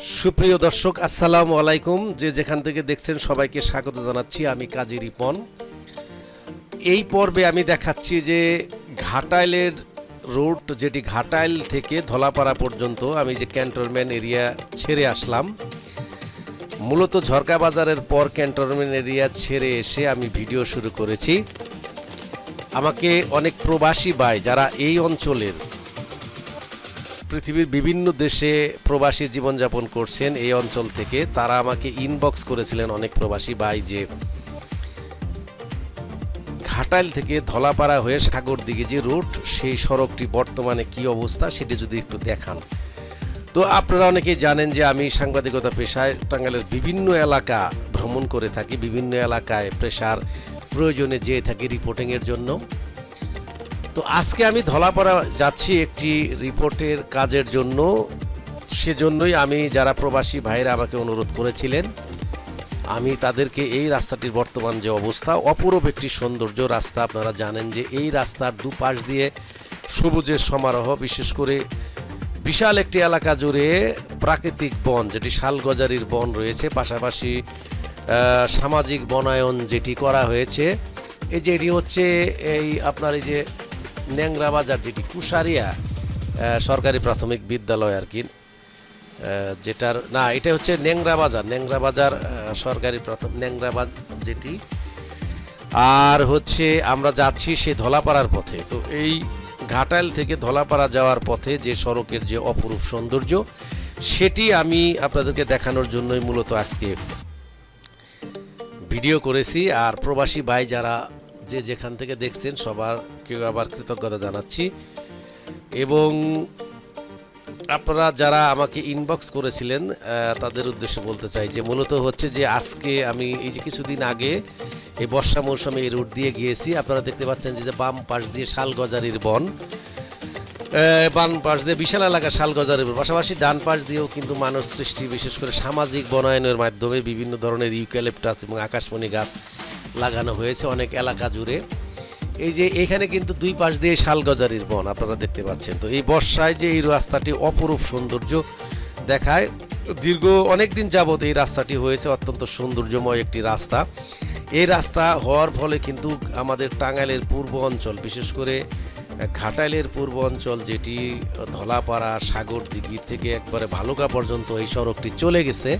সুপ্রিয় দর্শক, আসসালামু আলাইকুম। যে যেখান থেকে দেখছেন সবাইকে স্বাগত জানাচ্ছি। আমি কাজী রিপন। এই পর্বে আমি দেখাচ্ছি যে ঘাটাইলের রোড যেটি ঘাটাইল থেকে ধলাপাড়া পর্যন্ত আমি যে ক্যান্টনমেন্ট এরিয়া ছেড়ে আসলাম, মূলত ঝরকা বাজারের পর ক্যান্টনমেন্ট এরিয়া ছেড়ে এসে আমি ভিডিও শুরু করেছি। আমাকে অনেক প্রবাসী ভাই যারা এই অঞ্চলের পৃথিবীর বিভিন্ন দেশে প্রবাসী জীবনযাপন করছেন এই অঞ্চল থেকে। তারা আমাকে ইনবক্স করেছিলেন অনেক প্রবাসী ভাই যে ঘাটাইল থেকে ধলাপাড়া হয়ে সাগর দিকে যে রুট সেই সড়কটি বর্তমানে কি অবস্থা সেটি যদি একটু দেখান। তো আপনারা অনেকেই জানেন যে আমি সাংবাদিকতা পেশায় টাঙ্গাইলের বিভিন্ন এলাকা ভ্রমণ করে থাকি, বিভিন্ন এলাকায় প্রেশার প্রয়োজনে যেয়ে থাকি রিপোর্টিংয়ের জন্য। তো আজকে আমি ধলাপাড়া যাচ্ছি একটি রিপোর্টের কাজের জন্য। সেজন্যই আমি যারা প্রবাসী ভাইরা আমাকে অনুরোধ করেছিলেন, আমি তাদেরকে এই রাস্তাটির বর্তমান যে অবস্থা, অপূরূপ একটি সৌন্দর্য রাস্তা আপনারা জানেন যে এই রাস্তার দুপাশ দিয়ে সবুজের সমারোহ, বিশেষ করে বিশাল একটি এলাকা জুড়ে প্রাকৃতিক বন, যেটি শালগজারির বন রয়েছে, পাশাপাশি সামাজিক বনায়ন যেটি করা হয়েছে। এই যে এটি হচ্ছে এই আপনার এই যে ন্যাংরা বাজার যেটি কুশারিয়া সরকারি প্রাথমিক বিদ্যালয় আর কি যেটার, না, এটা হচ্ছে ন্যাংরা বাজার ন্যাংরা বাজার সরকারি প্রথম ন্যাংরা বাজার যেটি, আর হচ্ছে আমরা যাচ্ছি সে ধলাপাড়ার পথে। তো এই ঘাটাইল থেকে ধলাপাড়া যাওয়ার পথে যে সড়কের যে অপরূপ সৌন্দর্য, সেটি আমি আপনাদেরকে দেখানোর জন্যই মূলত আজকে ভিডিও করেছি। আর প্রবাসী ভাই যারা যে যেখান থেকে দেখছেন, সবার কেউ আবার কৃতজ্ঞতা জানাচ্ছি। এবং আপনারা যারা আমাকে ইনবক্স করেছিলেন তাদের উদ্দেশ্যে বলতে চাই যে মূলত হচ্ছে যে আজকে আমি এই যে কিছুদিন আগে এই বর্ষা মৌসুমে এই রুট দিয়ে গিয়েছি। আপনারা দেখতে পাচ্ছেন যে বাম পাশ দিয়ে শালগজারির বন আহ, বাম পাশ দিয়ে বিশাল এলাকা শালগজারির বন। পাশাপাশি ডান পাশ দিয়েও কিন্তু মানব সৃষ্টি বিশেষ করে সামাজিক বনায়নের মাধ্যমে বিভিন্ন ধরনের ইউক্যালিপটাস এবং আকাশমণি গাছ লাগানো হয়েছে অনেক এলাকা জুড়ে। এই যে এখানে কিন্তু দুই পাশ দিয়ে শালগজারির বন আপনারা দেখতে পাচ্ছেন। তো এই বর্ষায় যে এই রাস্তাটি অপরূপ সৌন্দর্য দেখায়, দীর্ঘ অনেক দিন যাবত এই রাস্তাটি হয়েছে, অত্যন্ত সৌন্দর্যময় একটি রাস্তা। এই রাস্তা হওয়ার ফলে কিন্তু আমাদের টাঙ্গাইলের পূর্ব অঞ্চল, বিশেষ করে ঘাটাইলের পূর্ব অঞ্চল, যেটি ধলাপাড়া সাগর দিঘি থেকে একবারে ভালুকা পর্যন্ত এই সড়কটি চলে গেছে।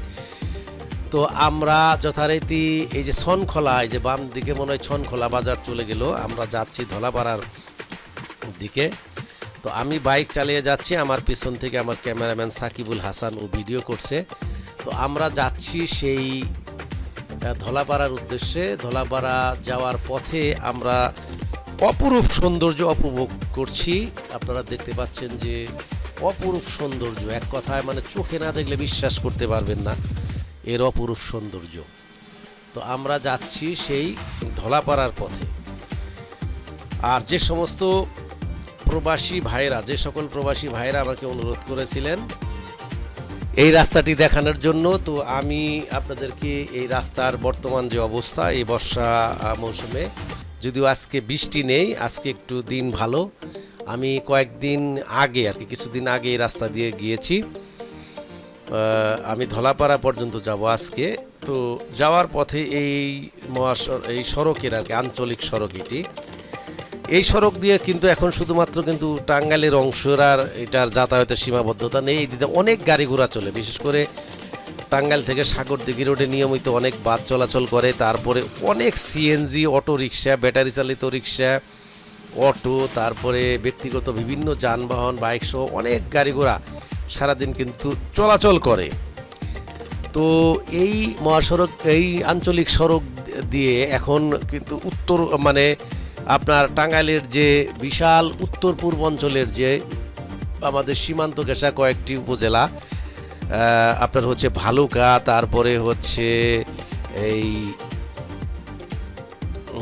তো আমরা যথারীতি এই যে ছনখোলা, এই যে বাম দিকে মনে হয় ছনখোলা বাজার চলে গেল, আমরা যাচ্ছি ধলাপাড়ার দিকে। তো আমি বাইক চালিয়ে যাচ্ছি, আমার পিছন থেকে আমার ক্যামেরাম্যান সাকিবুল হাসান ও ভিডিও করছে। তো আমরা যাচ্ছি সেই ধলাপাড়ার উদ্দেশ্যে। ধলাপাড়া যাওয়ার পথে আমরা অপরূপ সৌন্দর্য উপভোগ করছি। আপনারা দেখতে পাচ্ছেন যে অপরূপ সৌন্দর্য, এক কথায় মানে চোখে না দেখলে বিশ্বাস করতে পারবেন না। এর অপরূপ সৌন্দর্য। তো আমরা যাচ্ছি সেই ধলাপাড়ার পথে। আর যে সমস্ত প্রবাসী ভাইরা যে সকল প্রবাসী ভাইরা আমাকে অনুরোধ করেছিলেন এই রাস্তাটি দেখানোর জন্য, তো আমি আপনাদেরকে এই রাস্তার বর্তমান যে অবস্থা, এই বর্ষা মৌসুমে, যদিও আজকে বৃষ্টি নেই, আজকে একটু দিন ভালো। আমি কয়েকদিন আগে আর কি, কিছুদিন আগে এই রাস্তা দিয়ে গিয়েছি। আমি ধলাপাড়া পর্যন্ত যাব আজকে। তো যাওয়ার পথে এই মহাসড়, এই সড়কের আর কি, আঞ্চলিক সড়ক এটি। এই সড়ক দিয়ে কিন্তু এখন শুধুমাত্র কিন্তু টাঙ্গাইলের অংশের আর এটার যাতায়াতের সীমাবদ্ধতা নেই। এই দিকে অনেক গাড়ি ঘোড়া চলে, বিশেষ করে টাঙ্গাইল থেকে সাগর দিঘি রোডে নিয়মিত অনেক বাস চলাচল করে। তারপরে অনেক সিএনজি অটো রিক্সা, ব্যাটারি চালিত রিক্সা, অটো, তারপরে ব্যক্তিগত বিভিন্ন যানবাহন, বাইক সহ অনেক গাড়ি ঘোড়া সারাদিন কিন্তু চলাচল করে। তো এই মহাসড়ক, এই আঞ্চলিক সড়ক দিয়ে এখন কিন্তু উত্তর মানে আপনার টাঙ্গাইলের যে বিশাল উত্তর পূর্ব অঞ্চলের যে আমাদের সীমান্ত ঘেঁষা কয়েকটি উপজেলা আপনার হচ্ছে ভালুকা, তারপরে হচ্ছে এই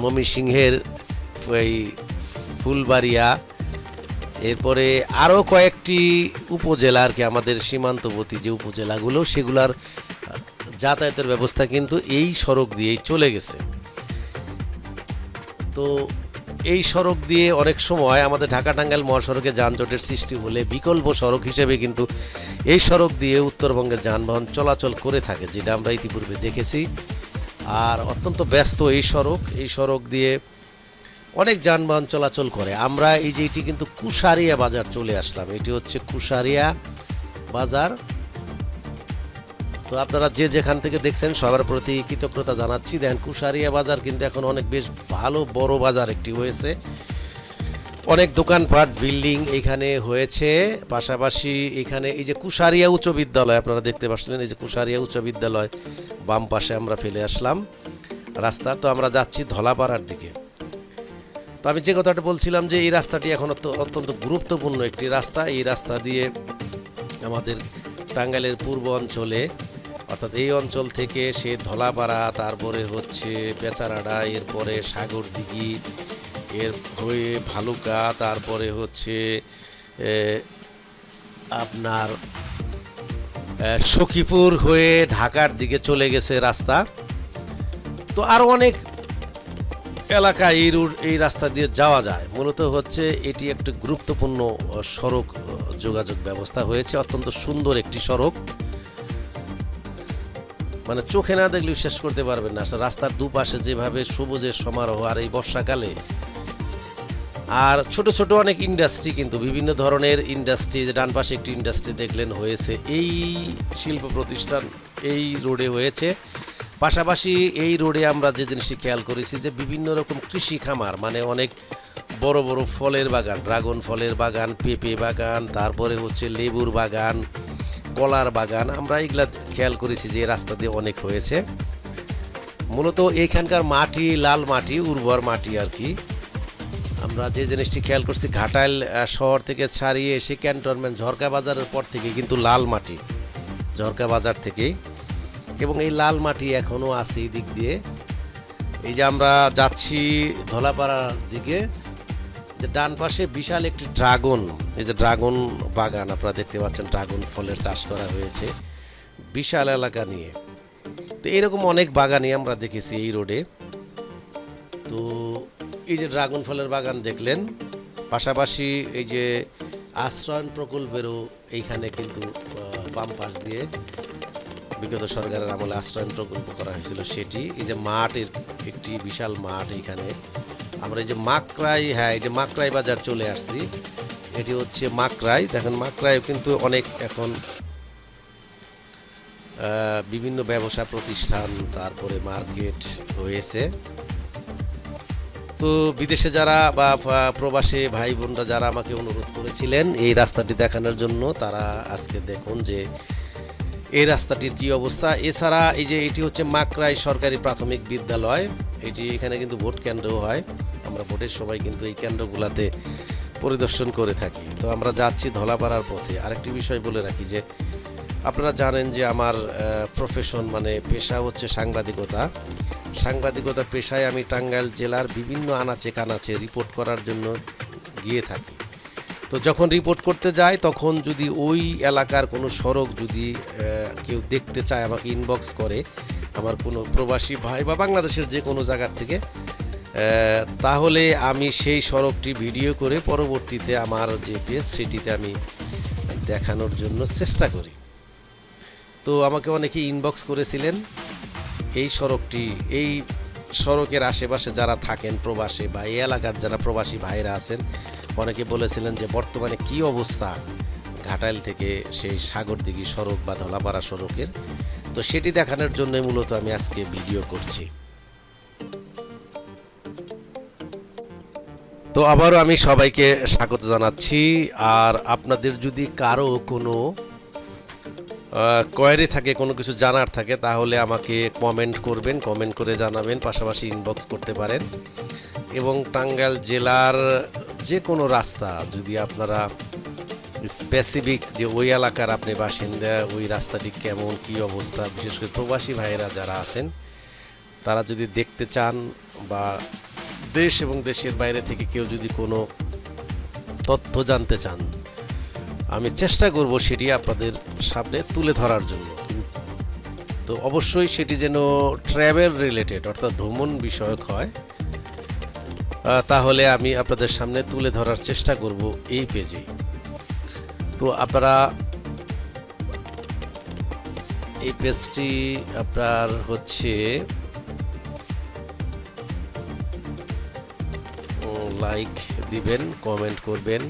ময়মনসিংহের এই ফুলবাড়িয়া এরপরে আরও কয়েকটি উপজেলা আর কি আমাদের সীমান্তবর্তী যে উপজেলাগুলো, সেগুলার যাতায়াতের ব্যবস্থা কিন্তু এই সড়ক দিয়েই চলে গেছে। তো এই সড়ক দিয়ে অনেক সময় আমাদের ঢাকা টাঙ্গাইল মহাসড়কে যানজটের সৃষ্টি হলে বিকল্প সড়ক হিসেবে কিন্তু এই সড়ক দিয়ে উত্তরবঙ্গের যানবাহন চলাচল করে থাকে, যেটা আমরা ইতিপূর্বে দেখেছি। আর অত্যন্ত ব্যস্ত এই সড়ক এই সড়ক দিয়ে অনেক যানবাহন চলাচল করে। আমরা এই যে এটি কিন্তু কুশারিয়া বাজার চলে আসলাম। এটি হচ্ছে কুশারিয়া বাজার। তো আপনারা যে যেখান থেকে দেখছেন, সবার প্রতি কৃতজ্ঞতা জানাচ্ছি। দেখেন, কুশারিয়া বাজার কিন্তু এখন অনেক বেশ ভালো, বড় বাজার একটি হয়েছে। অনেক দোকানপাট, বিল্ডিং এখানে হয়েছে। পাশাপাশি এখানে এই যে কুশারিয়া উচ্চ বিদ্যালয়, আপনারা দেখতে পাচ্ছিলেন, এই যে কুশারিয়া উচ্চ বিদ্যালয় বাম পাশে আমরা ফেলে আসলাম রাস্তার তো আমরা যাচ্ছি ধলাপাড়ার দিকে। তো আমি যে কথাটা বলছিলাম যে এই রাস্তাটি এখন অত্য- অত্যন্ত গুরুত্বপূর্ণ একটি রাস্তা, এই রাস্তা দিয়ে আমাদের টাঙ্গাইলের পূর্ব অঞ্চলে, অর্থাৎ এই অঞ্চল থেকে সে ধলাপাড়া, তারপরে হচ্ছে বেচারাডা, এরপরে সাগরদিঘি, এর হয়ে ভালুকা, তারপরে হচ্ছে আপনার সখীপুর হয়ে ঢাকার দিকে চলে গেছে রাস্তা। তো আরও অনেক এলাকা এই রুট, এই রাস্তা দিয়ে যাওয়া যায়। মূলত হচ্ছে এটি একটি গুরুত্বপূর্ণ সড়ক যোগাযোগ ব্যবস্থা হয়েছে। অত্যন্ত সুন্দর একটি সড়ক। মানে চোখে না দেখলে বিশ্বাস করতে পারবেন না। রাস্তার দুপাশে যেভাবে সবুজের সমারোহ আর এই বর্ষাকালে, আর ছোট ছোট অনেক ইন্ডাস্ট্রি কিন্তু বিভিন্ন ধরনের ইন্ডাস্ট্রি যে ডান পাশে একটি ইন্ডাস্ট্রি দেখলেন, হয়েছে। এই শিল্প প্রতিষ্ঠান এই রোডে হয়েছে। পাশাপাশি এই রোডে আমরা যে জিনিসটি খেয়াল করেছি যে বিভিন্ন রকম কৃষি খামার মানে অনেক বড় বড় ফলের বাগান, ড্রাগন ফলের বাগান, পেঁপে বাগান, তারপরে হচ্ছে লেবুর বাগান, কলার বাগান, আমরা এগুলা খেয়াল করেছি যে রাস্তা দিয়ে অনেক হয়েছে। মূলত এইখানকার মাটি, লাল মাটি, উর্বর মাটি আর কি। আমরা যে জিনিসটি খেয়াল করছি, ঘাটাইল শহর থেকে ছাড়িয়ে এসে ক্যান্টনমেন্ট, ঝরকা বাজারের পর থেকে কিন্তু লাল মাটি, ঝরকা বাজার থেকেই। এবং এই লাল মাটি এখনও আছে এই দিক দিয়ে। এই যে আমরা যাচ্ছি ধলাপাড়ার দিকে, যে ডান পাশে বিশাল একটি ড্রাগন, এই যে ড্রাগন বাগান, আপনারা দেখতে পাচ্ছেন ড্রাগন ফলের চাষ করা হয়েছে বিশাল এলাকা নিয়ে। তো এরকম অনেক বাগানই আমরা দেখেছি এই রোডে। তো এই যে ড্রাগন ফলের বাগান দেখলেন, পাশাপাশি এই যে আশ্রয়ন প্রকল্পেরও এইখানে কিন্তু বাম পাশ দিয়ে বিগত সরকারের আমলে আশ্রয়ন প্রকল্প করা হয়েছিল সেটি। এই যে মাঠের একটি বিশাল মাঠ এখানে। আমরা এই যে মাকড়াই হ্যাঁ এই যে মাকড়াই বাজার চলে আসছি। এটি হচ্ছে মাকড়াই। দেখেন, মাকড়াইও কিন্তু অনেক এখন বিভিন্ন ব্যবসা প্রতিষ্ঠান, তারপরে মার্কেট হয়েছে। তো বিদেশে যারা বা প্রবাসী ভাই বোনরা যারা আমাকে অনুরোধ করেছিলেন এই রাস্তাটি দেখানোর জন্য, তারা আজকে দেখুন যে এই রাস্তাটির কি অবস্থা? এছাড়া এই যে এটি হচ্ছে মাকরাই সরকারি প্রাথমিক বিদ্যালয়, এটি এখানে কিন্তু ভোট কেন্দ্রও হয়। আমরা ভোটের সময় কিন্তু এই কেন্দ্রগুলোতে পরিদর্শন করে থাকি। তো আমরা যাচ্ছি ধলাপাড়ার পথে। আরেকটি বিষয় বলে রাখি যে, আপনারা জানেন যে আমার প্রফেশন মানে পেশা হচ্ছে সাংবাদিকতা। সাংবাদিকতা পেশায় আমি টাঙ্গাইল জেলার বিভিন্ন আনাচে কানাচে রিপোর্ট করার জন্য গিয়ে থাকি। তো যখন রিপোর্ট করতে যায়, তখন যদি ওই এলাকার কোনো সড়ক যদি কেউ দেখতে চায়, আমাকে ইনবক্স করে, আমার কোনো প্রবাসী ভাই বা বাংলাদেশের যে কোনো জায়গার থেকে তাহলে আমি সেই সড়কটি ভিডিও করে পরবর্তীতে আমার যে পেজ সেটিতে আমি দেখানোর জন্য চেষ্টা করি। তো আমাকে অনেকে ইনবক্স করেছিলেন, এই সড়কটি, এই সড়কের আশেপাশে যারা থাকেন প্রবাসী বা এই এলাকার যারা প্রবাসী ভাইরা আছেন, অনেকে বলেছিলেন যে বর্তমানে কি অবস্থা ঘাটাইল থেকে সেই সাগরদিঘি সড়ক বা ধলাপাড়া সড়কের। তো সেটি দেখানোর জন্যই মূলত আমি আজকে ভিডিও করছি। তো আবারও আমি সবাইকে স্বাগত জানাচ্ছি। আর আপনাদের যদি কারও কোনো কোয়ারি থাকে, কোনো কিছু জানার থাকে, তাহলে আমাকে কমেন্ট করবেন কমেন্ট করে জানাবেন, পাশাপাশি ইনবক্স করতে পারেন। এবং টাঙ্গাইল জেলার যে কোনো রাস্তা, যদি আপনারা স্পেসিফিক যে ওই এলাকার আপনি বাসিন্দা, ওই রাস্তাটি কেমন, কি অবস্থা, বিশেষ করে প্রবাসী ভাইয়েরা যারা আছেন, তারা যদি দেখতে চান বা দেশ এবং দেশের বাইরে থেকে কেউ যদি কোনো তথ্য জানতে চান আমি চেষ্টা করব সেটি আপনাদের সামনে তুলে ধরার জন্য। তো অবশ্যই সেটি যেন ট্রাভেল রিলেটেড অর্থাৎ ভ্রমণ বিষয়ক হয়। তাহলে আমি আপনাদের সামনে তুলে ধরার চেষ্টা করব এই পেজে তো আপনারা এই পেজটি আপনার হচ্ছে লাইক দিবেন কমেন্ট করবেন।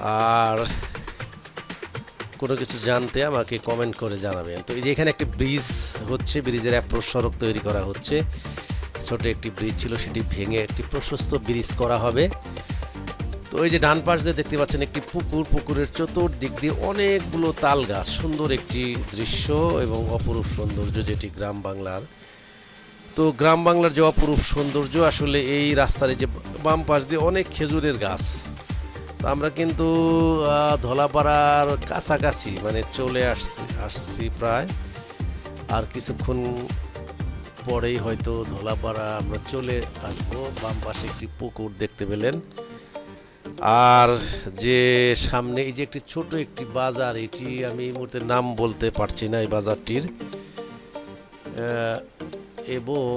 আর কোনো কিছু জানতে আমাকে কমেন্ট করে জানাবেন। তো এই যে এখানে একটি ব্রিজ হচ্ছে ব্রিজের অ্যাপ্রোচ সড়ক তৈরি করা হচ্ছে। ছোট একটি ব্রিজ ছিল, সেটি ভেঙে একটি প্রশস্ত ব্রিজ করা হবে। তো এই যে ডান পাশ দিয়ে দেখতে পাচ্ছেন একটি পুকুর, পুকুরের চতুর্দিক দিয়ে অনেকগুলো তাল গাছ সুন্দর একটি দৃশ্য এবং অপরূপ সৌন্দর্য যেটি গ্রাম বাংলার। তো গ্রাম বাংলার যে অপরূপ সৌন্দর্য, আসলে এই রাস্তার যে বাম পাশ দিয়ে অনেক খেজুরের গাছ। আমরা কিন্তু ধলাপাড়ার কাছাকাছি মানে চলে আসছি আসছি প্রায়। আর কিছুক্ষণ পরেই হয়তো ধলাপাড়া আমরা চলে আসব, বাম পাশে একটি পুকুর দেখতে পেলেন। আর যে সামনে, এই যে একটি ছোট একটি বাজার, এটি আমি এই মুহূর্তে নাম বলতে পারছি না এই বাজারটির। এবং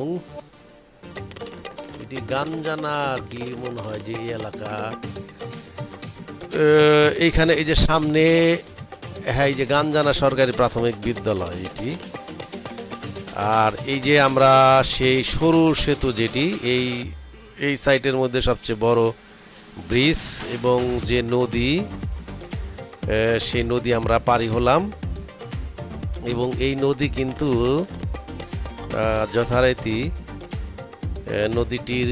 এটি গানজানা আর কি মনে হয় যে এই এলাকা। এইখানে এই যে সামনে হ্যাঁ এই যে গানজানা সরকারি প্রাথমিক বিদ্যালয় এটি। আর এই যে আমরা সেই সরু সেতু যেটি, এই এই সাইটের মধ্যে সবচেয়ে বড় ব্রিজ এবং যে নদী সেই নদী আমরা পারি হলাম। এবং এই নদী কিন্তু যথারীতি নদীটির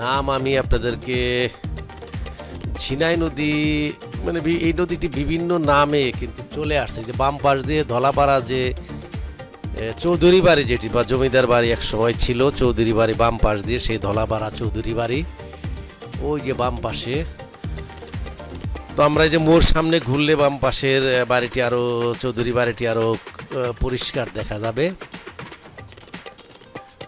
নাম আমি আপনাদেরকে ঝিনাই নদী মানে এই নদীটি বিভিন্ন নামে কিন্তু চলে আসছে। যে বাম পাশ দিয়ে ধলাপাড়া যে চৌধুরী বাড়ি যেটি বা জমিদার বাড়ি এক সময় ছিল চৌধুরী বাড়ি বাম পাশ দিয়ে সেই ধলাপাড়া চৌধুরী বাড়ি ওই যে বাম পাশে। তো আমরা যে মোর সামনে ঘুরলে বাম পাশের বাড়িটি আরও চৌধুরী বাড়িটি আরও আহ, পরিষ্কার দেখা যাবে।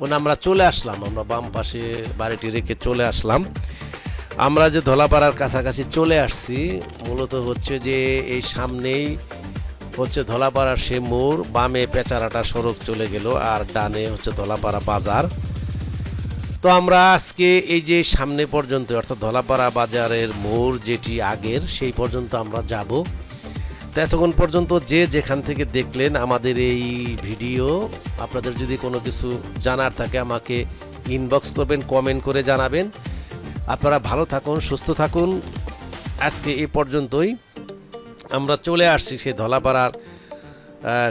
মানে আমরা চলে আসলাম আমরা বাম পাশে বাড়িটি রেখে চলে আসলাম। আমরা যে ধলাপাড়ার কাছাকাছি চলে আসছি, মূলত হচ্ছে যে এই সামনেই হচ্ছে ধলাপাড়ার সে মোড়, বামে পেচারাটা সড়ক চলে গেল আর ডানে হচ্ছে ধলাপাড়া বাজার। তো আমরা আজকে এই যে সামনে পর্যন্ত, অর্থাৎ ধলাপাড়া বাজারের মোড় যেটি আগের, সেই পর্যন্ত আমরা যাব। তো এতক্ষণ পর্যন্ত যে যেখান থেকে দেখলেন আমাদের এই ভিডিও, আপনাদের যদি কোনো কিছু জানার থাকে আমাকে ইনবক্স করবেন কমেন্ট করে জানাবেন। আপনারা ভালো থাকুন, সুস্থ থাকুন। আজকে এ পর্যন্তই। আমরা চলে আসছি সেই ধলাপাড়ার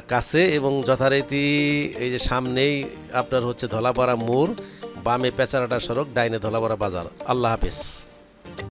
কাছে এবং যথারীতি এই যে সামনেই আপনার হচ্ছে ধলাপাড়া মোড়, বামে পেঁচারাটা সড়ক, ডাইনে ধলাপাড়া বাজার। আল্লাহ হাফেজ।